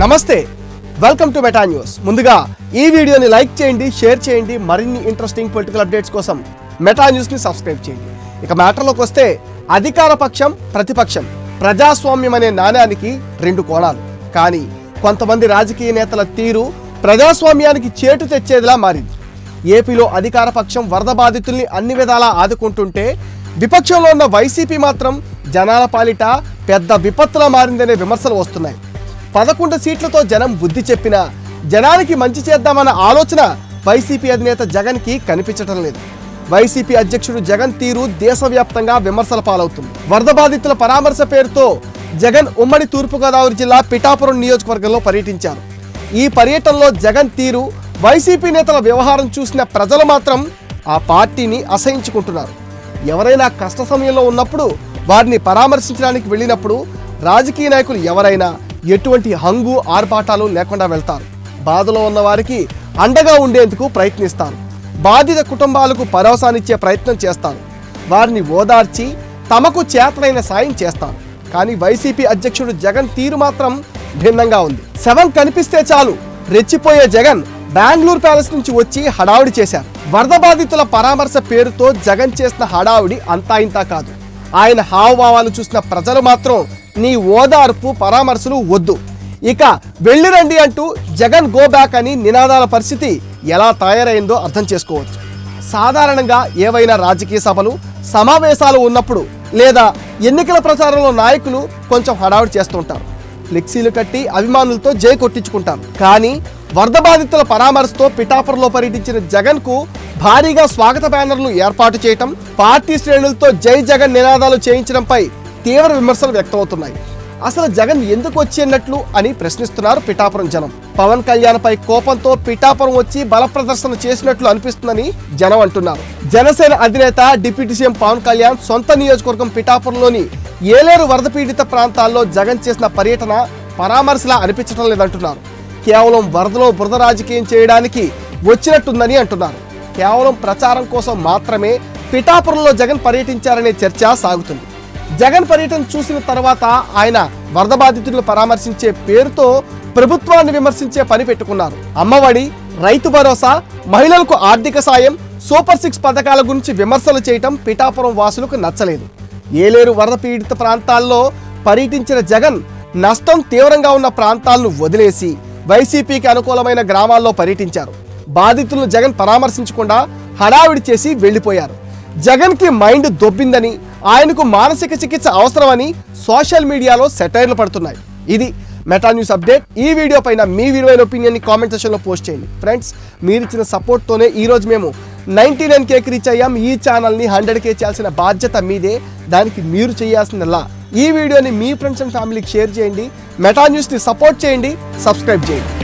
నమస్తే welcome to meta news ముందుగా ఈ వీడియోని లైక్ చేయండి షేర్ చేయండి మరిన్ని ఇంట్రెస్టింగ్ పొలిటికల్ అప్డేట్స్ కోసం మెటా న్యూస్ని సబ్స్క్రైబ్ చేయండి. ఇక మ్యాటర్లోకి వస్తే అధికార పక్షం ప్రతిపక్షం ప్రజాస్వామ్యం అనే నాణ్యానికి రెండు కోణాలు. కానీ కొంతమంది రాజకీయ నేతల తీరు ప్రజాస్వామ్యానికి చేటు తెచ్చేదిలా మారింది. ఏపీలో అధికార పక్షం వరద బాధితుల్ని అన్ని విధాలా ఆదుకుంటుంటే విపక్షంలో ఉన్న వైసీపీ మాత్రం జనాల పాలిట పెద్ద విపత్తులా మారిందనే విమర్శలు వస్తున్నాయి. పదకొండు సీట్లతో జనం బుద్ధి చెప్పినా జనానికి మంచి చేద్దామన్న ఆలోచన వైసీపీ అధినేత జగన్కి కనిపించటం లేదు. వైసీపీ అధ్యక్షుడు జగన్ తీరు దేశవ్యాప్తంగా విమర్శల పాలవుతుంది. వరద బాధితుల పరామర్శ పేరుతో జగన్ ఉమ్మడి తూర్పుగోదావరి జిల్లా పిఠాపురం నియోజకవర్గంలో పర్యటించారు. ఈ పర్యటనలో జగన్ తీరు వైసీపీ నేతల వ్యవహారం చూసిన ప్రజలు మాత్రం ఆ పార్టీని అసహించుకుంటున్నారు. ఎవరైనా కష్ట సమయంలో ఉన్నప్పుడు వారిని పరామర్శించడానికి వెళ్ళినప్పుడు రాజకీయ నాయకులు ఎవరైనా ఎటువంటి హంగు ఆర్భాటాలు లేకుండా వెళ్తారు. బాధలో ఉన్న వారికి అండగా ఉండేందుకు ప్రయత్నిస్తారు. బాధిత కుటుంబాలకు భరోసానిచ్చే ప్రయత్నం చేస్తారు. వారిని ఓదార్చి తమకు చేతనైన సాయం చేస్తారు. కానీ వైసీపీ అధ్యక్షుడు జగన్ తీరు మాత్రం భిన్నంగా ఉంది. శవం కనిపిస్తే చాలు. రెచ్చిపోయే జగన్ బెంగళూరు ప్యాలెస్ నుంచి వచ్చి హడావుడి చేశారు. వరద బాధితుల పరామర్శ పేరుతో జగన్ చేసిన హడావుడి అంతా ఇంతా కాదు. ఆయన హావభావాలు చూసిన ప్రజలు మాత్రం నీ ఓదార్పు పరామర్శలు వద్దు. ఇక వెళ్ళిరండి అంటూ జగన్ గో బ్యాక్ అని నినాదాల పరిస్థితి ఎలా తయారైందో అర్థం చేసుకోవచ్చు. సాధారణంగా ఏవైనా రాజకీయ సభలు సమావేశాలు ఉన్నప్పుడు లేదా ఎన్నికల ప్రచారంలో నాయకులు కొంచెం హడావుడి చేస్తుంటారు. ఫ్లెక్సీలు కట్టి అభిమానులతో జై కొట్టించుకుంటారు. కానీ వరద బాధితుల పరామర్శతో పిఠాపురంలో పర్యటించిన జగన్కు భారీగా స్వాగత బ్యానర్లు ఏర్పాటు చేయటం పార్టీ శ్రేణులతో జై జగన్ నినాదాలు చేయించడంపై తీవ్ర విమర్శలు వ్యక్తమవుతున్నాయి. అసలు జగన్ ఎందుకు వచ్చినట్లు అని ప్రశ్నిస్తున్నారు పిఠాపురం జనం. పవన్ కళ్యాణ్పై కోపంతో పిఠాపురం వచ్చి బల ప్రదర్శన చేసినట్లు అనిపిస్తుందని జనం అంటున్నారు. జనసేన అధినేత డిప్యూటీ సీఎం పవన్ కళ్యాణ్ సొంత నియోజకవర్గం పిఠాపురంలోని ఏలేరు వరద పీడిత ప్రాంతాల్లో జగన్ చేసిన పర్యటన పరామర్శలా అనిపించడం లేదంటున్నారు. కేవలం వరదలో బురద రాజకీయం చేయడానికి వచ్చినట్టుందని అంటున్నారు. కేవలం ప్రచారం కోసం మాత్రమే పిఠాపురంలో జగన్ పర్యటించారనే చర్చ సాగుతుంది. జగన్ పర్యటన చూసిన తర్వాత ఆయన వరద బాధితులను పరామర్శించే పేరుతో ప్రభుత్వాన్ని విమర్శించే పని పెట్టుకున్నారు. అమ్మఒడి రైతు భరోసా మహిళలకు ఆర్థిక సాయం సూపర్ సిక్స్ పథకాల గురించి విమర్శలు చేయటం పిఠాపురం వాసులకు నచ్చలేదు. ఏలేరు వరద పీడిత ప్రాంతాల్లో పర్యటించిన జగన్ నష్టం తీవ్రంగా ఉన్న ప్రాంతాలను వదిలేసి వైసీపీకి అనుకూలమైన గ్రామాల్లో పర్యటించారు. బాధితులను జగన్ పరామర్శించకుండా హడావిడి చేసి వెళ్ళిపోయారు. జగన్కి మైండ్ దొబ్బిందని ఆయనకు మానసిక చికిత్స అవసరమని సోషల్ మీడియాలో సెటైర్లు పడుతున్నాయి. ఇది మెటా న్యూస్ అప్డేట్. ఈ వీడియో పైన మీ విలువైన ఒపీనియన్ని కామెంట్ సెషన్లో పోస్ట్ చేయండి. ఫ్రెండ్స్ మీరు ఇచ్చిన సపోర్ట్తోనే ఈరోజు మేము నైంటీ నైన్ కేక్ రీచ్ అయ్యాం. ఈ ఛానల్ని హండ్రెడ్ కే చేయాల్సిన బాధ్యత మీదే. దానికి మీరు చేయాల్సిందల్లా. ఈ వీడియోని మీ ఫ్రెండ్స్ అండ్ ఫ్యామిలీకి షేర్ చేయండి. మెటా న్యూస్ని సపోర్ట్ చేయండి. సబ్స్క్రైబ్ చేయండి.